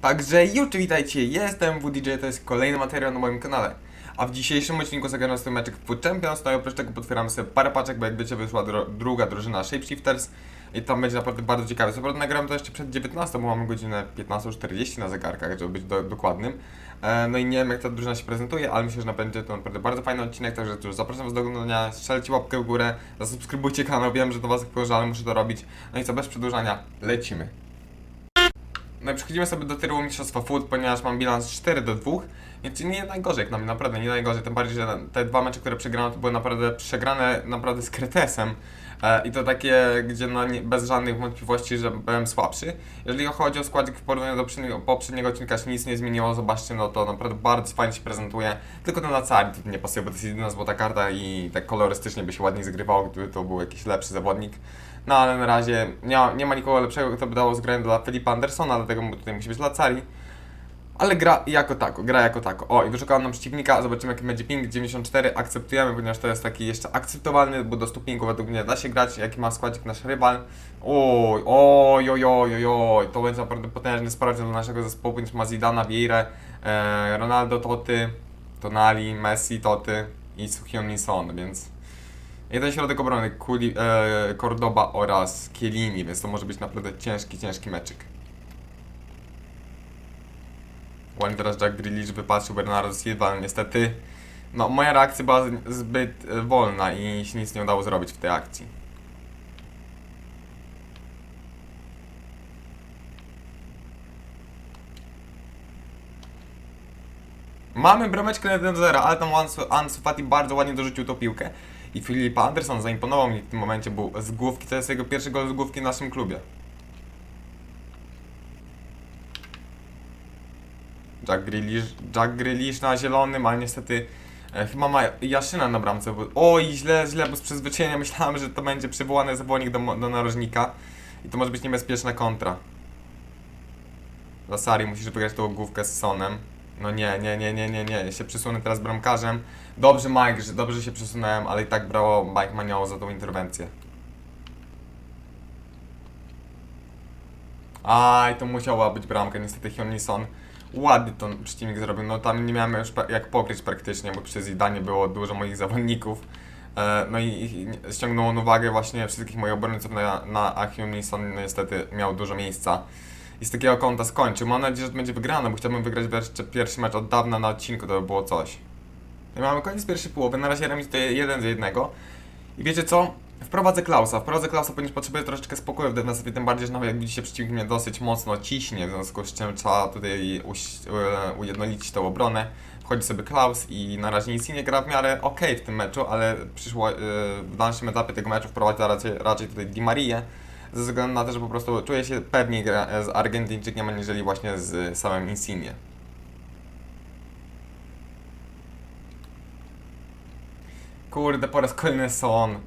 Także już witajcie, jestem WDJ, to jest kolejny materiał na moim kanale. A w dzisiejszym odcinku zagramy sobie meczek w Champions, no i oprócz tego potwieramy sobie parę paczek, bo jak wiecie wyszła dro druga drużyna Shapeshifters i tam będzie naprawdę bardzo ciekawe. Co prawda nagrałem to jeszcze przed 19, bo mamy godzinę 15.40 na zegarkach, żeby być do dokładnym. E, no i nie wiem jak ta drużyna się prezentuje, ale myślę, że będzie to naprawdę bardzo fajny odcinek, także cóż, zapraszam was do oglądania, strzelcie łapkę w górę, zasubskrybujcie kanał, wiem, że do was wpływa, ale muszę to robić. No i co, bez przedłużania, lecimy. No przechodzimy sobie do tytułu Mistrzostwa Food, ponieważ mam bilans 4 do 2, więc nie najgorzej jak na mnie, naprawdę nie najgorzej, tym bardziej, że te dwa mecze, które przegrałem, to były naprawdę przegrane naprawdę z kretesem e, i to takie, gdzie no nie, bez żadnych wątpliwości, że byłem słabszy. Jeżeli chodzi o składzik w porównaniu do poprzedniego, poprzedniego odcinka się nic nie zmieniło, zobaczcie, no to naprawdę bardzo fajnie się prezentuje, tylko ten Lazari tu nie pasuje, bo to jest jedyna złota karta i tak kolorystycznie by się ładniej zgrywało, gdyby to był jakiś lepszy zawodnik. No ale na razie nie ma, nie ma nikogo lepszego, kto by dało zgranie dla Filipa Andersona, dlatego tutaj musi być Lacari. Ale gra jako tako, gra jako tako. O, i wyszukałem nam przeciwnika, zobaczymy jaki będzie ping 94, akceptujemy, ponieważ to jest taki jeszcze akceptowalny, bo do 100 pingu według mnie da się grać, jaki ma składzik nasz rywal. Oj, oj, oj, oj, oj, to będzie naprawdę potężny sprawdzian dla naszego zespołu, ponieważ ma Zidana, Vieira, e, Ronaldo, Toty, Tonali, Messi, Toty i Suhion Min-son, więc... Jeden środek obrony, Kuli, e, Cordoba oraz Kielini, więc to może być naprawdę ciężki, ciężki meczyk. Ładnie teraz Jack Grealish wypatrzył Bernardo Silva, ale niestety no, moja reakcja była zbyt e, wolna i się nic nie udało zrobić w tej akcji. Mamy brameczkę na 1 do 0, ale tam Ansu, Ansu Fati bardzo ładnie dorzucił tą piłkę. I Filip Anderson zaimponował mi w tym momencie, był z główki, to jest jego pierwszy gol z główki w naszym klubie. Jack Grealish, Jack Grealish na zielonym, ale niestety e, chyba ma Jaszyna na bramce. Bo, oj, źle, źle, bo z przyzwyczajenia myślałem, że to będzie przywołany zawodnik do, do narożnika. I to może być niebezpieczna kontra. Lasari, musisz wygrać tą główkę z Sonem. No nie, nie, nie, nie, nie, nie. Ja się przesunę teraz bramkarzem. Dobrze Mike, że dobrze się przesunąłem, ale i tak brało Mike Manioło za tą interwencję. Aj, to musiała być bramka, niestety Hyunison ładnie to przeciwnik zrobił. No tam nie miałem już jak pokryć praktycznie, bo przy Zidanie było dużo moich zawodników. E, no i, ściągnął on uwagę właśnie wszystkich moich obrońców na, na a Hyunison niestety miał dużo miejsca. I z takiego kąta skończył. Mam nadzieję, że to będzie wygrane, bo chciałbym wygrać pierwszy mecz od dawna na odcinku, to by było coś. I mamy koniec pierwszej połowy, na razie remis to jeden do jednego. I wiecie co? Wprowadzę Klausa. Wprowadzę Klausa, ponieważ potrzebuję troszeczkę spokoju w defensywie, tym bardziej, że nawet jak widzicie przeciwnik mnie dosyć mocno ciśnie, w związku z czym trzeba tutaj e, ujednolicić tą obronę. Wchodzi sobie Klaus i na razie nic nie gra w miarę ok w tym meczu, ale przyszło e, w dalszym etapie tego meczu wprowadza raczej, raczej tutaj Di Marię, ze względu na to, że po prostu czuję się pewniej e, z Argentyńczykiem, aniżeli właśnie z samym Insigne. Kurde, po raz kolejny Son.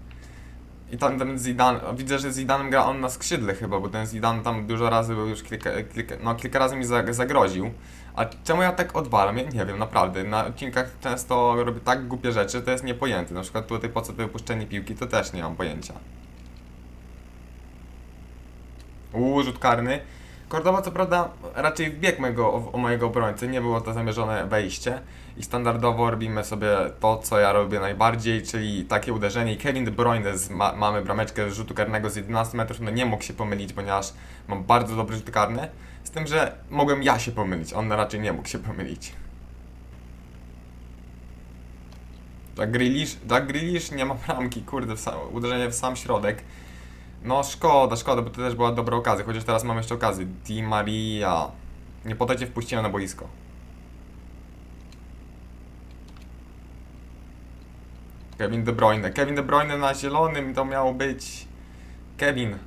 I tam ten Zidane, widzę, że Zidanem gra on na skrzydle chyba, bo ten Zidane tam dużo razy był już kilka, kilka no kilka razy mi za- zagroził. A czemu ja tak odwalam? Ja nie wiem, naprawdę. Na odcinkach często robię tak głupie rzeczy, to jest niepojęte. Na przykład tutaj po co wypuszczenie piłki, to też nie mam pojęcia. Uuu, rzut karny. Kordoba co prawda raczej wbiegł mojego, o, mojego obrońcy, nie było to zamierzone wejście. I standardowo robimy sobie to, co ja robię najbardziej, czyli takie uderzenie. Kevin De Bruyne, z, ma, mamy brameczkę z rzutu karnego z 11 metrów, no nie mógł się pomylić, ponieważ mam bardzo dobry rzut karny, z tym, że mogłem ja się pomylić, on raczej nie mógł się pomylić. Jack Grealish, Jack Grealish nie ma bramki, kurde, w sam, uderzenie w sam środek. No szkoda, szkoda, bo to też była dobra okazja, chociaż teraz mam jeszcze okazję. Di Maria. Nie po to cię wpuściłem na boisko. Kevin De Bruyne. Kevin De Bruyne na zielonym to miał być... Kevin.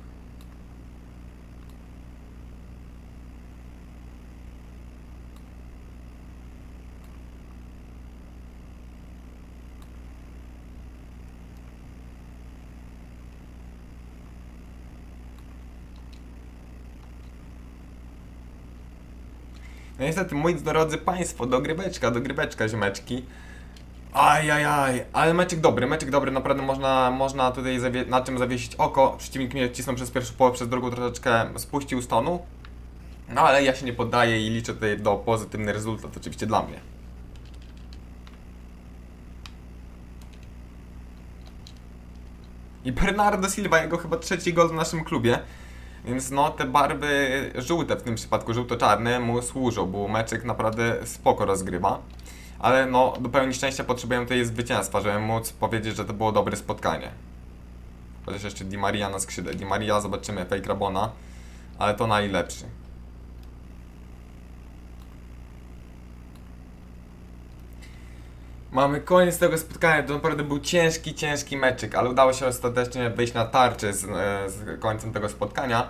No niestety, moi drodzy Państwo, dogryweczka, dogryweczka, ziomeczki. Ajajaj, ale meczek dobry, meczek dobry, naprawdę można, można tutaj na czym zawiesić oko. Przeciwnik mnie wcisnął przez pierwszą połowę, przez drugą troszeczkę spuścił z tonu. No ale ja się nie poddaję i liczę tutaj do pozytywny rezultat oczywiście dla mnie. I Bernardo Silva, jego chyba trzeci gol w naszym klubie. Więc no te barwy żółte w tym przypadku, żółto-czarne mu służą, bo meczek naprawdę spoko rozgrywa. Ale no do pełni szczęścia potrzebujemy tutaj zwycięstwa, żeby móc powiedzieć, że to było dobre spotkanie. Chociaż jeszcze Di Maria na skrzydle. Di Maria zobaczymy, fake Rabona, ale to najlepszy. Mamy koniec tego spotkania, to naprawdę był ciężki, ciężki meczyk, ale udało się ostatecznie wyjść na tarczy z, e, z końcem tego spotkania.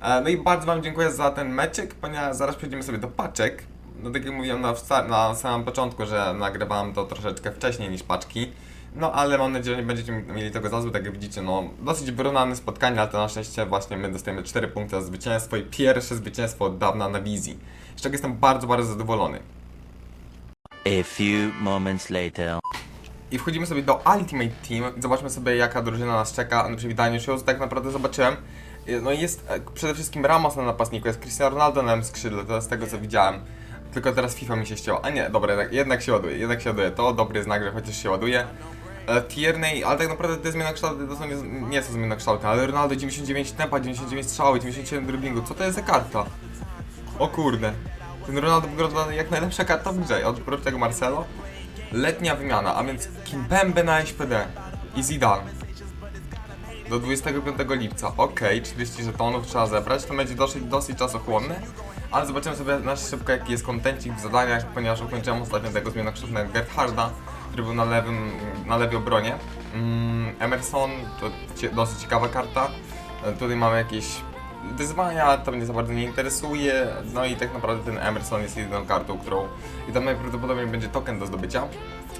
E, No i bardzo Wam dziękuję za ten meczyk, ponieważ zaraz przejdziemy sobie do paczek. No tak jak mówiłem na, na samym początku, że nagrywałem to troszeczkę wcześniej niż paczki. No ale mam nadzieję, że nie będziecie mieli tego za złe, tak jak widzicie, no dosyć wyrównane spotkanie, ale to na szczęście właśnie my dostajemy 4 punkty za zwycięstwo i pierwsze zwycięstwo od dawna na wizji. Z czego jestem bardzo, bardzo zadowolony. A few moments later. I wchodzimy sobie do Ultimate Team i zobaczmy sobie jaka drużyna nas czeka na przywitaniu się. Tak naprawdę zobaczyłem. No i jest e, przede wszystkim Ramos na napastniku, jest Cristiano Ronaldo na skrzydle, to z tego co widziałem. Tylko teraz FIFA mi się ścięła. A nie, dobra, jednak, się ładuje, jednak się ładuje. To dobry znak, że chociaż się ładuje. E, Tierney, ale tak naprawdę te zmianokształty to są nie, nie są zmianokształty, ale Ronaldo 99 tempa, 99 strzały, 97 driblingu. Co to jest za karta? O kurde. Ten Ronaldo wygląda jak najlepsza karta w grze. Oprócz tego Marcelo. Letnia wymiana, a więc Kimpembe na SPD i Zidane. Do 25 lipca. Okej, 40 żetonów trzeba zebrać. To będzie dosyć, dosyć czasochłonne. Ale zobaczymy sobie na szybko jaki jest kontencik w zadaniach, ponieważ ukończyłem ostatnio tego zmianokształtnego Gerharda, który był na lewym, na lewej obronie. Mm, Emerson, to dosyć ciekawa karta. E, Tutaj mamy jakieś wyzwania, to mnie za bardzo nie interesuje. No i tak naprawdę ten Emerson jest jedyną kartą, którą... I tam najprawdopodobniej będzie token do zdobycia.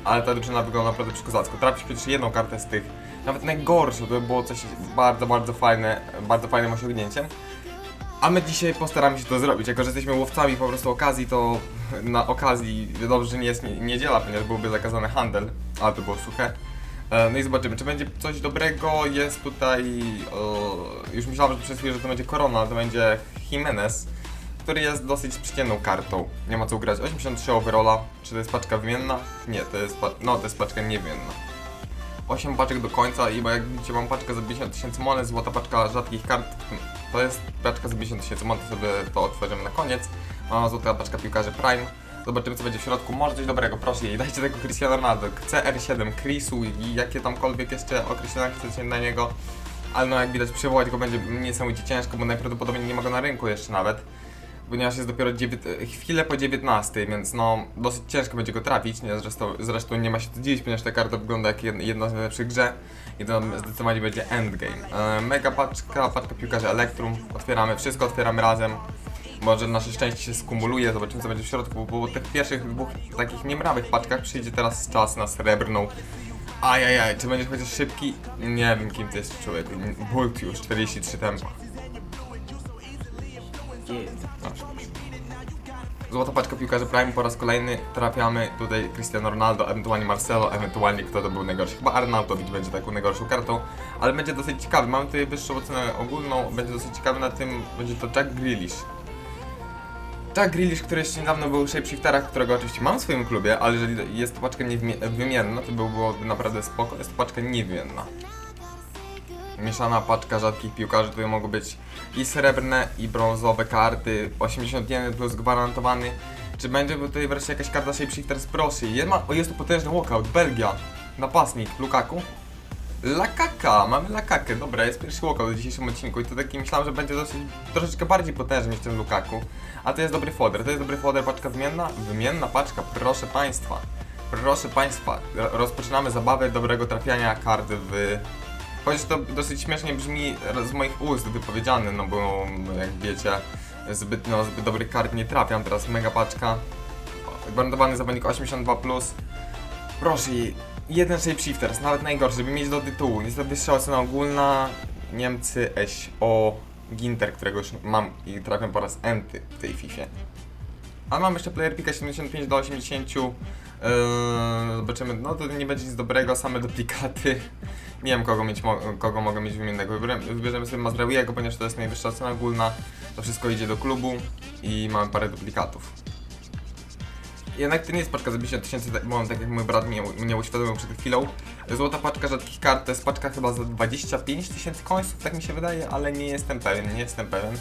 Ale ta drużyna wygląda naprawdę przykozacko. Trafić chociaż jedną kartę z tych, nawet najgorszą, to by było coś bardzo, bardzo fajne, bardzo fajnym osiągnięciem. A my dzisiaj postaramy się to zrobić. Jako, że jesteśmy łowcami po prostu okazji, to na okazji dobrze, że nie jest nie- niedziela, ponieważ byłby zakazany handel, ale to było suche. E, No i zobaczymy, czy będzie coś dobrego. Jest tutaj. e, już myślałem, że przez chwilę, że to będzie Korona, to będzie Jimenez, który jest dosyć przyciemną kartą. Nie ma co ugrać. 83 overalla. Czy to jest paczka wymienna? Nie, to jest, no, to jest paczka niewymienna. 8 paczek do końca i bo jak widzicie mam paczkę za 50 tysięcy monet, złota paczka rzadkich kart, to jest paczka za 50 tysięcy monet, sobie to otworzymy na koniec. Mam złota paczka piłkarzy Prime. Zobaczymy co będzie w środku, może coś dobrego, proszę jej, dajcie tego Cristiano Ronaldo, CR7, Chrisu i jakie tamkolwiek jeszcze określenia chcecie na niego. Ale no jak widać przywołać go będzie niesamowicie ciężko, bo najprawdopodobniej nie ma go na rynku jeszcze nawet. Ponieważ jest dopiero dziewię- chwilę po 19, więc no dosyć ciężko będzie go trafić. Nie? Zresztą, zresztą nie ma się co dziwić, ponieważ ta karta wygląda jak jed- jedna z najlepszych grze. I to zdecydowanie będzie endgame. E, mega paczka, paczka piłkarzy Elektrum. Otwieramy wszystko, otwieramy razem. Może nasze szczęście się skumuluje, zobaczymy co będzie w środku, bo po tych pierwszych dwóch takich niemrawych paczkach przyjdzie teraz czas na srebrną. Ajajaj, czy będziesz chociaż szybki? Nie wiem kim to jest człowiek. Bult już, 43 tempa. No, Złota paczka piłkarzy Prime po raz kolejny trafiamy tutaj Cristiano Ronaldo, ewentualnie Marcelo, ewentualnie kto to był najgorszy. Chyba Arnautowicz będzie taką najgorszą kartą, ale będzie dosyć ciekawy. Mamy tutaj wyższą ocenę ogólną, będzie dosyć ciekawy na tym, będzie to Jack Grealish. Jack Grealish, który jeszcze niedawno był Shapeshifterach, którego oczywiście mam w swoim klubie, ale jeżeli jest to paczka niewymienna, to by byłoby naprawdę spoko. Jest to paczka niewymienna. Mieszana paczka rzadkich piłkarzy, tutaj mogą być i srebrne, i brązowe karty, 81 plus gwarantowany. Czy będzie tutaj wreszcie jakaś karta Shapeshifters? Proszę, jest, ma, jest to potężny walkout, Belgia, napastnik, Lukaku. Lakaka, mamy Lakakę, dobra, jest pierwszy walkout w dzisiejszym odcinku i to taki myślałem, że będzie dosyć, troszeczkę bardziej potężny niż ten Lukaku. A to jest dobry foder, to jest dobry foder, paczka wymienna? Wymienna paczka, proszę Państwa. Proszę Państwa, ro- rozpoczynamy zabawę dobrego trafiania karty w Chociaż to dosyć śmiesznie brzmi z moich ust wypowiedziane, no bo jak wiecie, zbyt, no, zbyt dobrych kart nie trafiam. Teraz mega paczka. Gwarantowany zawodnik 82+. Plus. Proszę, jeden shapeshifters, nawet najgorszy, żeby mieć do tytułu. Niestety wyższa ocena ogólna. Niemcy, SO, Ginter, którego już mam i trafiam po raz enty w tej FIFA. A mam jeszcze player pika 75 do 80. Yy, zobaczymy, no to nie będzie nic dobrego, same duplikaty. Nie wiem kogo, mieć kogo mogę mieć wymiennego. Wybierzemy, wybierzemy sobie Mazraouiego, ponieważ to jest najwyższa cena ogólna. To wszystko idzie do klubu i mamy parę duplikatów. Jednak to nie jest paczka za 50 tysięcy, tak- bo tak jak mój brat mnie, mnie uświadomił przed chwilą. Złota paczka rzadkich kart to jest paczka chyba za 25 tysięcy końców, tak mi się wydaje, ale nie jestem pewien, nie jestem pewien.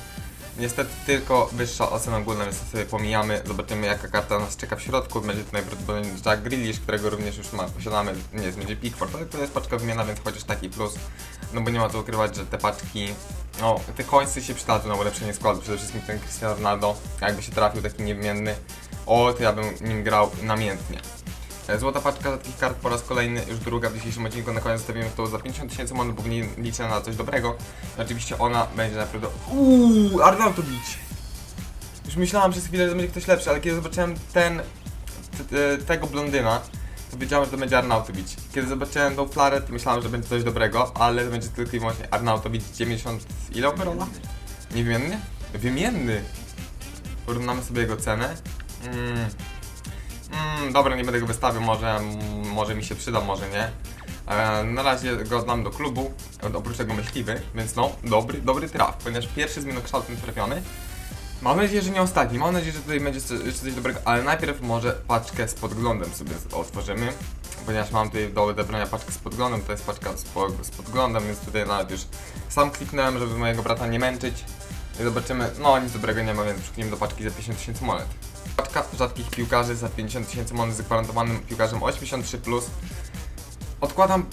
Niestety tylko wyższa ocena ogólna, więc sobie pomijamy. Zobaczymy jaka karta nas czeka w środku. Będzie to najprawdopodobniej Jack Grealish, którego również już ma, posiadamy. Nie, będzie Pickford, ale to jest paczka wymiana, więc chociaż taki plus. No bo nie ma co ukrywać, że te paczki, no te końce się przydadzą na ulepszenie składu. Przede wszystkim ten Cristiano Ronaldo, jakby się trafił taki niewymienny, o to ja bym nim grał namiętnie. E, Złota paczka rzadkich kart po raz kolejny, już druga w dzisiejszym odcinku. Na koniec zostawimy to za 50 tysięcy monet, bo w niej liczę na coś dobrego. Oczywiście ona będzie naprawdę. Uuu, Arnautovic! Już myślałem przez chwilę, że będzie ktoś lepszy, ale kiedy zobaczyłem ten. T, tego blondyna, to wiedziałem, że to będzie Arnautovic. Kiedy zobaczyłem tą flarę, to myślałem, że będzie coś dobrego, ale to będzie tylko i wyłącznie Arnautovic 90. Ile overalla? Niewymienny? Wymienny! Porównamy sobie jego cenę. Mm. Mm, dobra, nie będę go wystawiał, może, może mi się przyda, może nie. E, na razie go znam do klubu, oprócz tego myśliwy, więc no, dobry, dobry traf, ponieważ pierwszy zmianokształtem trafiony. Mam nadzieję, że nie ostatni, mam nadzieję, że tutaj będzie coś, jeszcze coś dobrego, ale najpierw może paczkę z podglądem sobie otworzymy, ponieważ mam tutaj do odebrania paczkę z podglądem, to jest paczka z, z podglądem, więc tutaj nawet już sam kliknąłem, żeby mojego brata nie męczyć. I zobaczymy, no nic dobrego nie ma, więc przykniemy do paczki za 50 tysięcy monet. Paczka rzadkich piłkarzy za 50 tysięcy monet z gwarantowanym piłkarzem 83+. Plus. Odkładam,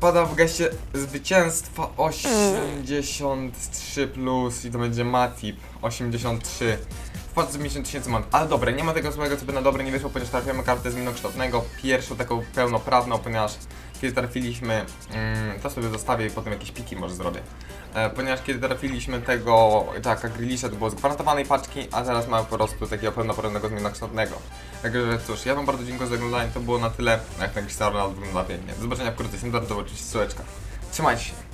pada w geście zwycięstwa 83+, plus i to będzie Matip 83. Wpłat za 50 tysięcy monet, ale dobre, nie ma tego złego, co by na dobre nie wyszło, ponieważ trafiamy kartę z minokształtnego, pierwszą taką pełnoprawną, ponieważ kiedy trafiliśmy, mm, to sobie zostawię i potem jakieś piki może zrobię. E, ponieważ kiedy trafiliśmy tego Jacka Grealisha, to było z gwarantowanej paczki, a teraz mamy po prostu takiego pełnoprawnego zmianokształtnego. Także cóż, ja wam bardzo dziękuję za oglądanie, to było na tyle, jak na Cristiano Ronaldo wygląda pięknie. Do zobaczenia wkrótce, jestem bardzo oczywiście. Trzymajcie się.